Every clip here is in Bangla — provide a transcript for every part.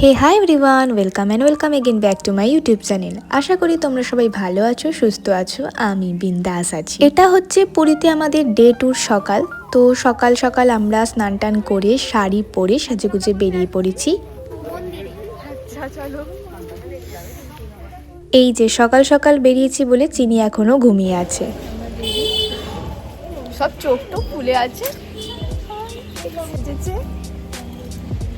Hey hi everyone welcome and welcome again back to my YouTube channel আশা করি তোমরা সবাই ভালো আছো, সুস্থ আছো। আমি বিন্দাস আছি। এটা হচ্ছে পুরীতে আমাদের ডে টুর সকাল। তো সকাল সকাল আমরা স্নান টান করে শাড়ি পরে সাজেগুজে বেরিয়ে পড়েছি। এই যে সকাল সকাল বেরিয়েছি বলে চিনি এখনও ঘুমিয়ে আছে। সব চোখ টোক ফুলে আছে।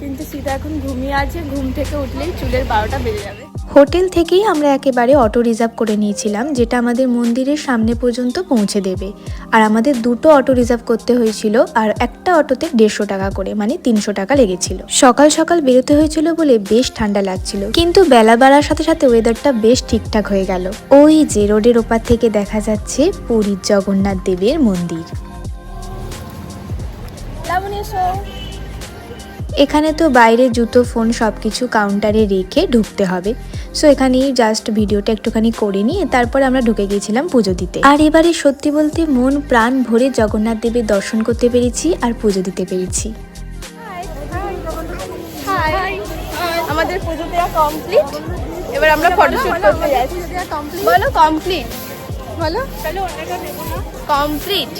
কিন্তু সীতা এখন ঘুমিয়ে আছে ঘুম থেকে উঠলেই চুলের বারোটা বেজে যাবে। হোটেল থেকেই আমরা একেবারে অটো রিজার্ভ করে নিয়েছিলাম যেটা আমাদের মন্দিরের সামনে পর্যন্ত পৌঁছে দেবে। আর আমাদের দুটো অটো রিজার্ভ করতে হয়েছিল আর একটা অটোতে দেড়শো টাকা করে মানে তিনশো টাকা লেগেছিল। সকাল সকাল বেরোতে হয়েছিল বলে বেশ ঠান্ডা লাগছিল কিন্তু বেলা বাড়ার সাথে সাথে ওয়েদারটা বেশ ঠিকঠাক হয়ে গেল। ওই যে রোডের ওপার থেকে দেখা যাচ্ছে পুরীর জগন্নাথ দেবের মন্দির। লাবণী এখানে তো বাইরে জুতো ফোন সব কিছু কাউন্টারে রেখে ঢুকতে হবে। সো এখানেই জাস্ট ভিডিওটা একটুখানি করে নিয়ে তারপর আমরা ঢুকে গিয়েছিলাম পুজো দিতে। আর এবারে সত্যি বলতে মন প্রাণ ভরে জগন্নাথ দেবের দর্শন করতে পেরেছি আর পুজো দিতে পেরেছি। আমাদের পুজো দেওয়া কমপ্লিট এবার আমরা ফটোশুট করতে যাচ্ছি। বলো কমপ্লিট বলো। কমপ্লিট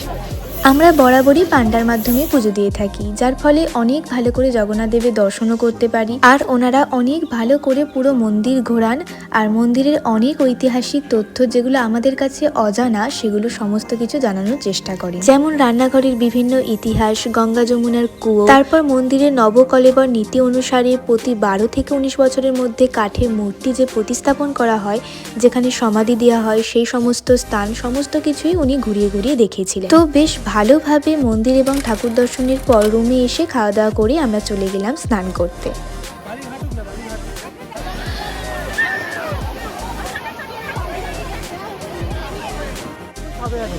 আমরা বরাবরই পান্ডার মাধ্যমে পুজো দিয়ে থাকি, যার ফলে অনেক ভালো করে জগন্নাথ দেবের দর্শনও করতে পারি। আর ওনারা অনেক ভালো করে পুরো মন্দির ঘোরান, আর মন্দিরের অনেক ঐতিহাসিক তথ্য যেগুলো আমাদের কাছে অজানা, সেগুলো সমস্ত কিছু জানানোর চেষ্টা করে। যেমন রান্নাঘরের বিভিন্ন ইতিহাস, গঙ্গা যমুনার কুয়ো, তারপর মন্দিরের নবকলেবর নীতি অনুসারে প্রতি বারো থেকে উনিশ বছরের মধ্যে কাঠের মূর্তি যে প্রতিস্থাপন করা হয়, যেখানে সমাধি দেওয়া হয়, সেই সমস্ত স্থান, সমস্ত কিছুই উনি ঘুরিয়ে ঘুরিয়ে দেখিয়েছিলেন। তো বেশ ভালোভাবে মন্দির এবং ঠাকুর দর্শনের পর রুমে এসে খাওয়া দাওয়া করে আমরা চলে গেলাম স্নান করতে।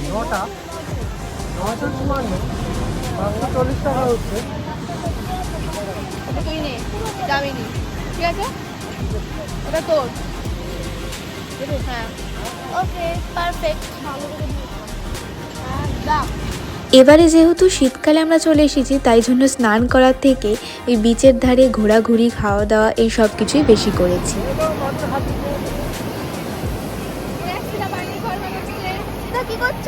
নটা নটা চুয়ান্ন পাঁচশো চল্লিশ টাকা হচ্ছে তুই নে? দামিনি ঠিক আছে? ওটা তোর। হ্যাঁ। ওকে পারফেক্ট এবারে যেহেতু শীতকালে আমরা চলে এসেছি তাই জন্য স্নান করার থেকে এই বিচের ধারে ঘোরাঘুরি খাওয়া দাওয়া এই সব কিছুই বেশি করেছি। কি করছ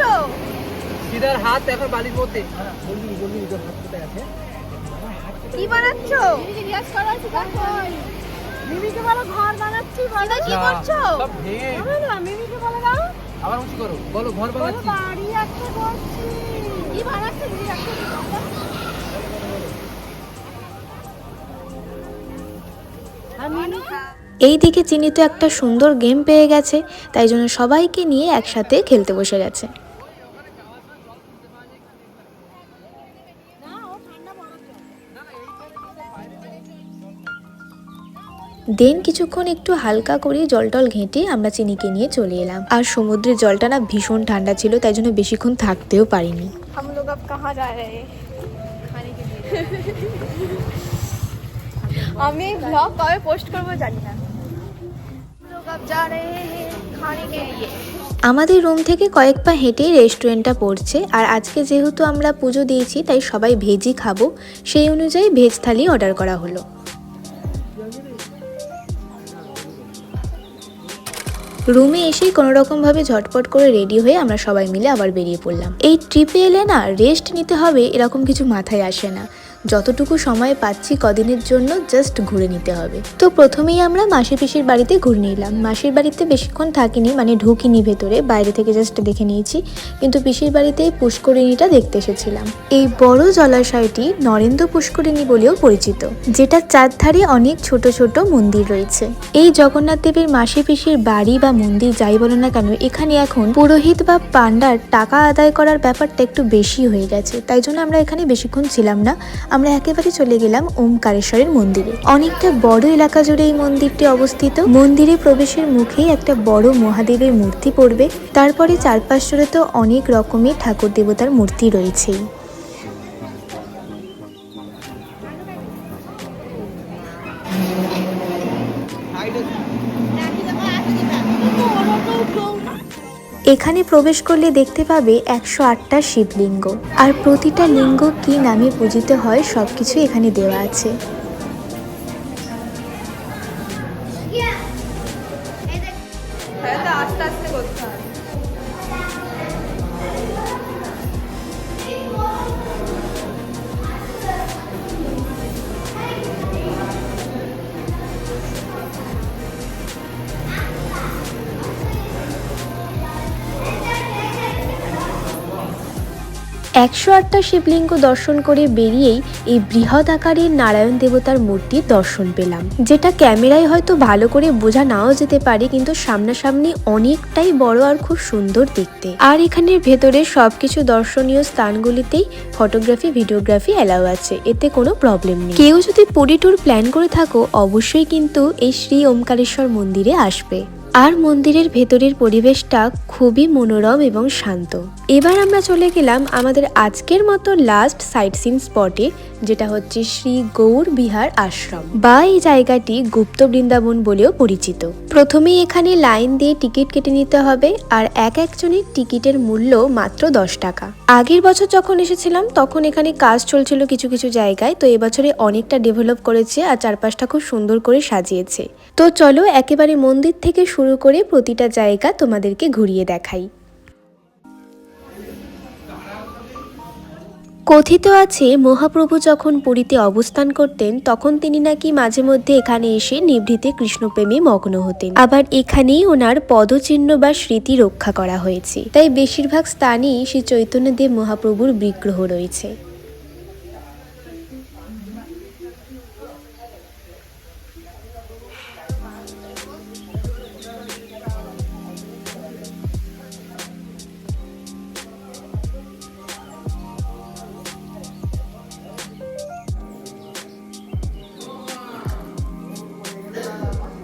সিদার হাত এখন বালির মধ্যে। বলবি বলবি তোর হাত কোথায় আছে কি বানাচ্ছো? রিয়াজ করা আছে মিমিকে বলো ঘর বানাচ্ছি বলো। কি করছ সব ভেঙে। মিমিকে বলে দাও আবার উঁচু করো। বলো ঘর বানাচ্ছি। বাড়ি একটা করছি কি বানাচ্ছি বুঝি একটা এই দিকে চিনি তো একটা সুন্দর গেম পেয়ে গেছে তাই জন্য সবাইকে নিয়ে একসাথে খেলতে বসে গেছে। দেন কিছুক্ষণ একটু হালকা করে জল টল ঘেঁটে আমরা চিনিকে নিয়ে চলে এলাম আর সমুদ্রের জলটা না ভীষণ ঠান্ডা ছিল তাই জন্য বেশিক্ষণ থাকতেও পারিনি हम लोग अब कहाँ जा रहे हैं खाने के लिए আমি ব্লগ কবে পোস্ট করবো জানি না हम लोग अब जा रहे हैं खाने के लिए আমাদের রুম থেকে কয়েক পা হেঁটেই রেস্টুরেন্টটা পড়ছে আর আজকে যেহেতু আমরা পুজো দিয়েছি তাই সবাই ভেজই খাবো সেই অনুযায়ী ভেজ থালি অর্ডার করা হলো রুমে এসেই কোনো রকমভাবে ঝটপট করে রেডি হয়ে আমরা সবাই মিলে আবার বেরিয়ে পড়লাম। এই ট্রিপে এলে না রেস্ট নিতে হবে, এরকম কিছু মাথায় আসে না। যতটুকু সময় পাচ্ছি কদিনের জন্য জাস্ট ঘুরে নিতে হবে। তো প্রথমেই আমরা মাসি পিসির বাড়িতে ঘুরে নিলাম। মাসির বাড়িতে বেশিক্ষণ থাকিনি মানে ঢুকিনি ভেতরে, বাইরে থেকে জাস্ট দেখে নিয়েছি। কিন্তু পিসির বাড়িতে পুষ্করিণীটা দেখতে এসেছিলাম। এই বড় জলাশয়টি নরেন্দ্র পুষ্করিণী বলেও পরিচিত যেটা চারধারে অনেক ছোট ছোট মন্দির রয়েছে। এই জগন্নাথ দেবের মাসি পিসির বাড়ি বা মন্দির যাই বলো না কেন, এখানে এখন পুরোহিত বা পান্ডার টাকা আদায় করার ব্যাপারটা একটু বেশি হয়ে গেছে। তাই জন্য আমরা এখানে বেশিক্ষণ ছিলাম না। আমরা একেবারে চলে গেলাম ওমকারেশ্বরের মন্দিরে। অনেকটা বড় এলাকা জুড়ে এই মন্দিরটি অবস্থিত। মন্দিরে প্রবেশের মুখেই একটা বড় মহাদেবের মূর্তি পড়বে। তারপরে চারপাশ জুড়ে তো অনেক রকমের ঠাকুর দেবতার মূর্তি রয়েছেই। Go. এখানে প্রবেশ করলে দেখতে পাবে একশো আটটা শিবলিঙ্গ। আর প্রতিটা লিঙ্গ কি নামে পূজিত হয়, সবকিছু এখানে দেওয়া আছে। আস্তে আস্তে করতে হবে। একশো আটটা শিবলিঙ্গ দর্শন করে বেরিয়েই এই বৃহৎ আকারের নারায়ণ দেবতার মূর্তির দর্শন পেলাম। যেটা ক্যামেরায় হয়তো ভালো করে বোঝা নাও যেতে পারে, কিন্তু সামনাসামনি অনেকটাই বড় আর খুব সুন্দর দেখতে। আর এখানের ভেতরে সবকিছু দর্শনীয় স্থানগুলিতেই ফটোগ্রাফি, ভিডিওগ্রাফি অ্যালাউ আছে। এতে কোনো প্রবলেম নেই। কেউ যদি পুরী ট্যুর প্ল্যান করে থাকো, অবশ্যই কিন্তু এই শ্রী ওমকারেশ্বর মন্দিরে আসবে। আর মন্দিরের ভেতরের পরিবেশটা খুবই মনোরম এবং শান্ত। এবার আমরা চলে গেলাম আমাদের আজকের মতো লাস্ট সাইট সিন স্পটে যেটা হচ্ছে শ্রী গৌর বিহার আশ্রম বা এই জায়গাটি গুপ্ত বৃন্দাবন বলেও পরিচিত। প্রথমেই এখানে লাইন দিয়ে টিকিট কেটে নিতে হবে আর এক একজনের টিকিটের মূল্য মাত্র দশ টাকা। আগের বছর যখন এসেছিলাম, তখন এখানে কাজ চলছিল কিছু কিছু জায়গায়, তো এবছরে অনেকটা ডেভেলপ করেছে আর চারপাশটা খুব সুন্দর করে সাজিয়েছে। তো চলো একেবারে মন্দির থেকে করে প্রতিটা জায়গা তোমাদেরকে ঘুরিয়ে দেখাই। কথিত আছে, মহাপ্রভু যখন পুরীতে অবস্থান করতেন, তখন তিনি নাকি মাঝে মধ্যে এখানে এসে নিভৃতে কৃষ্ণপ্রেমে মগ্ন হতেন। আবার এখানেই ওনার পদচিহ্ন বা স্মৃতি রক্ষা করা হয়েছে। তাই বেশিরভাগ স্থানেই শ্রী চৈতন্যদেব মহাপ্রভুর বিগ্রহ রয়েছে।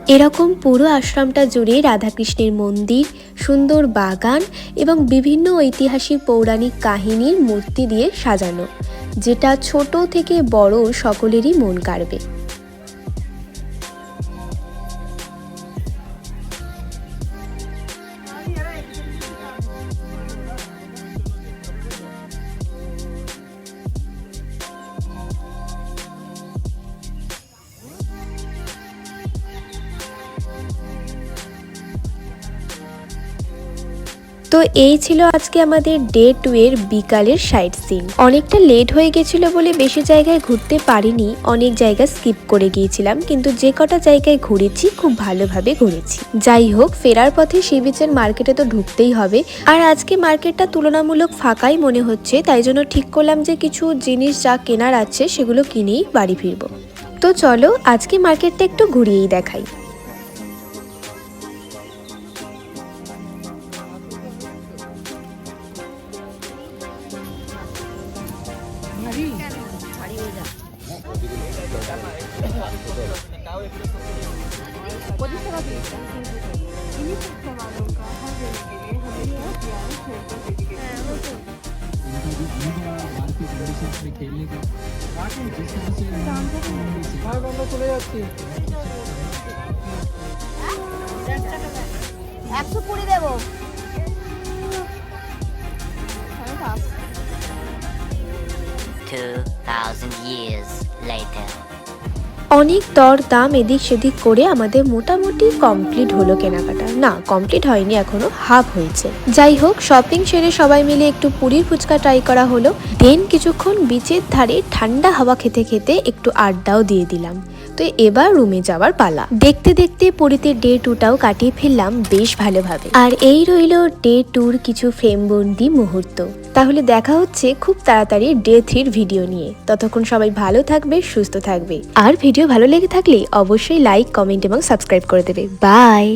এরকম পুরো আশ্রমটা জুড়ে রাধাকৃষ্ণের মন্দির, সুন্দর বাগান এবং বিভিন্ন ঐতিহাসিক পৌরাণিক কাহিনীর মূর্তি দিয়ে সাজানো, যেটা ছোট থেকে বড় সকলেরই মন কাড়বে। তো এই ছিল আজকে আমাদের ডে টু এর বিকালের সাইট সিন অনেকটা লেট হয়ে গেছিল বলে বেশি জায়গায় ঘুরতে পারিনি, অনেক জায়গা স্কিপ করে গিয়েছিলাম, কিন্তু যে কটা জায়গায় ঘুরেছি খুব ভালোভাবে ঘুরেছি। যাই হোক, ফেরার পথে সি বিচের মার্কেটে তো ঢুকতেই হবে। আর আজকে মার্কেটটা তুলনামূলক ফাঁকাই মনে হচ্ছে, তাই জন্য ঠিক করলাম যে কিছু জিনিস যা কেনার আছে সেগুলো কিনেই বাড়ি ফিরবো। তো চলো, আজকে মার্কেটটা একটু ঘুরিয়েই দেখাই। ভাই আমরা চলে যাচ্ছি একশো কুড়ি দেবো Two thousand years later. অনেক দর দাম এদিক সেদিক করে আমাদের মোটামুটি কমপ্লিট হলো কেনাকাটা। না কমপ্লিট হয়নি, এখনও হাফ হয়েছে। যাই হোক শপিং সেরে সবাই মিলে একটু পুরীর ফুচকা ট্রাই করা হলো। দেন কিছুক্ষণ বিচের ধারে ঠান্ডা হাওয়া খেতে খেতে একটু আড্ডাও দিয়ে দিলাম। তো এবার রুমে যাওয়ার পালা। দেখতে দেখতে পুরীতে ডে টুটাও কাটিয়ে ফেললাম বেশ ভালোভাবে। আর এই রইল ডে টুর কিছু ফ্রেমবন্দি মুহূর্ত। তাহলে দেখা হচ্ছে খুব তাড়াতাড়ি ডে থ্রির ভিডিও নিয়ে। ততক্ষণ সবাই ভালো থাকবে, সুস্থ থাকবে। আর ভিডিও ভালো লেগে থাকলে অবশ্যই লাইক কমেন্ট এবং সাবস্ক্রাইব করে দেবে। বাই